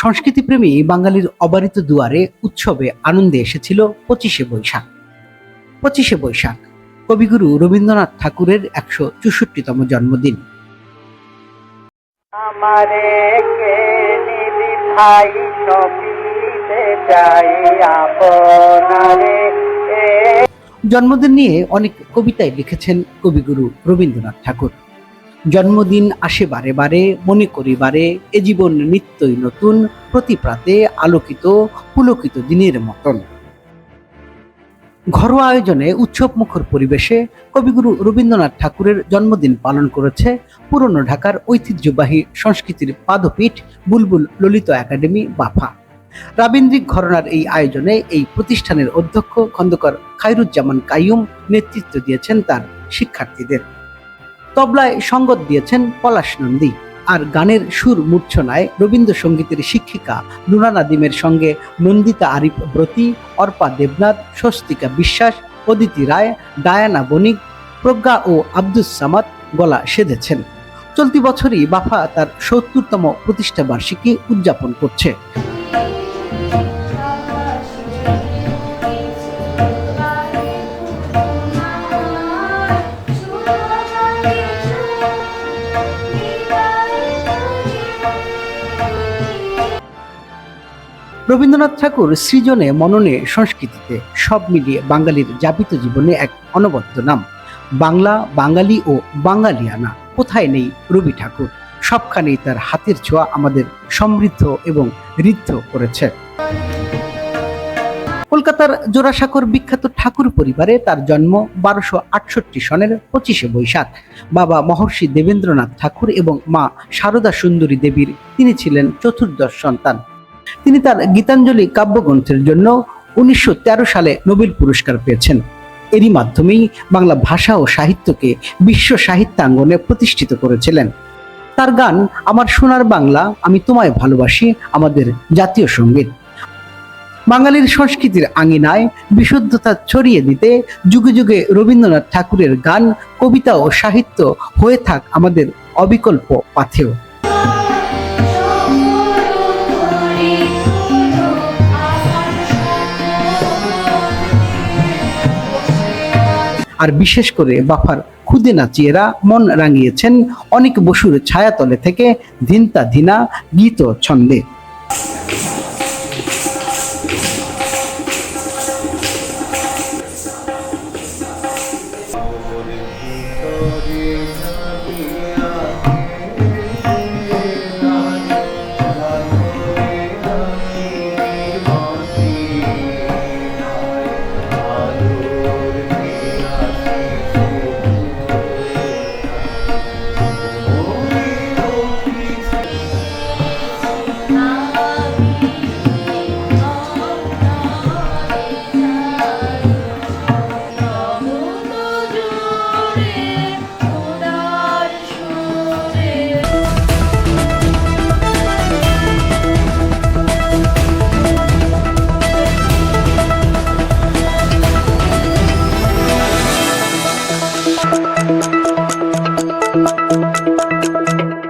সংস্কৃতিপ্রেমী বাঙালির অবারিত দুয়ারে উৎসবে আনন্দে এসেছিল পঁচিশে বৈশাখ। পঁচিশে বৈশাখ কবিগুরু রবীন্দ্রনাথ ঠাকুরের একশো চৌষট্টিতম জন্মদিন। আমারে কে নিবি ভাই সবিতে চাই আপনারে। জন্মদিন নিয়ে অনেক কবিতায় লিখেছেন কবিগুরু রবীন্দ্রনাথ ঠাকুর। জন্মদিন আসে বারে বারে, মনে করি বারে, এ জীবন নিত্যই নতুন প্রতি প্রাতে আলোকিত, পুলকিত দিনের মতন। ঘরোয়া আয়োজনে উৎসব মুখর পরিবেশে কবিগুরু রবীন্দ্রনাথ ঠাকুরের জন্মদিন পালন করেছে পুরনো ঢাকার ঐতিহ্যবাহী সংস্কৃতির পাদপীঠ বুলবুল ললিত একাডেমি, বাফা। রাবীন্দ্রিক ঘরনার এই আয়োজনে এই প্রতিষ্ঠানের অধ্যক্ষ খন্দকার খায়রুজ্জামান কাইয়ুম নেতৃত্ব দিয়েছেন তার শিক্ষার্থীদের। তবলায় সঙ্গত দিয়েছেন পলাশ নন্দী। আর গানের সুর মূর্ছনায় রবীন্দ্রসঙ্গীতের শিক্ষিকা লুনা নাদিমের সঙ্গে নন্দিতা আরিফ ব্রতী, অর্পা দেবনাথ, স্বস্তিকা বিশ্বাস, অদিতি রায়, ডায়ানা বণিক, প্রজ্ঞা ও আব্দুস সামাদ গলা সেধেছেন। চলতি বছরই বাফা তার সত্তরতম প্রতিষ্ঠাবার্ষিকী উদযাপন করছে। রবীন্দ্রনাথ ঠাকুর সৃজনে মননে সংস্কৃতিতে সব মিলিয়ে বাঙালির যাপিত জীবনে এক অনবদ্য নাম। বাংলা, বাঙালি ও বাঙালিয়ানা, কোথায় নেই রবি ঠাকুর? সবখানেই তার হাতের ছোঁয়া আমাদের সমৃদ্ধ এবং ঋদ্ধ করেছে। কলকাতার জোড়াসাঁকোর বিখ্যাত ঠাকুর পরিবারে তার জন্ম বারোশো আটষট্টি সনের পঁচিশে বৈশাখ। বাবা মহর্ষি দেবেন্দ্রনাথ ঠাকুর এবং মা সারদা সুন্দরী দেবীর, তিনি ছিলেন চতুর্দশ সন্তান। তিনি তার গীতাঞ্জলি কাব্যগ্রন্থের জন্য উনিশশো তেরো সালে নোবেল পুরস্কার পেয়েছেন। এরই মাধ্যমেই বাংলা ভাষা ও সাহিত্যকে বিশ্ব সাহিত্যাঙ্গনে প্রতিষ্ঠিত করেছিলেন। তার গান, আমার সোনার বাংলা, আমি তোমায় ভালোবাসি, আমাদের জাতীয় সংগীত। বাঙালির সংস্কৃতির আঙিনায় বিশুদ্ধতা ছড়িয়ে দিতে যুগে যুগে রবীন্দ্রনাথ ঠাকুরের গান, কবিতা ও সাহিত্য হয়ে থাক আমাদের অবিকল্প পাথেয়। আর বিশেষ করে বাফার খুদে নাচিয়েরা মন রাঙিয়েছেন অনেক বসুর ছায়াতলে থেকে ধিনতা ধিনা গীত ছন্দে।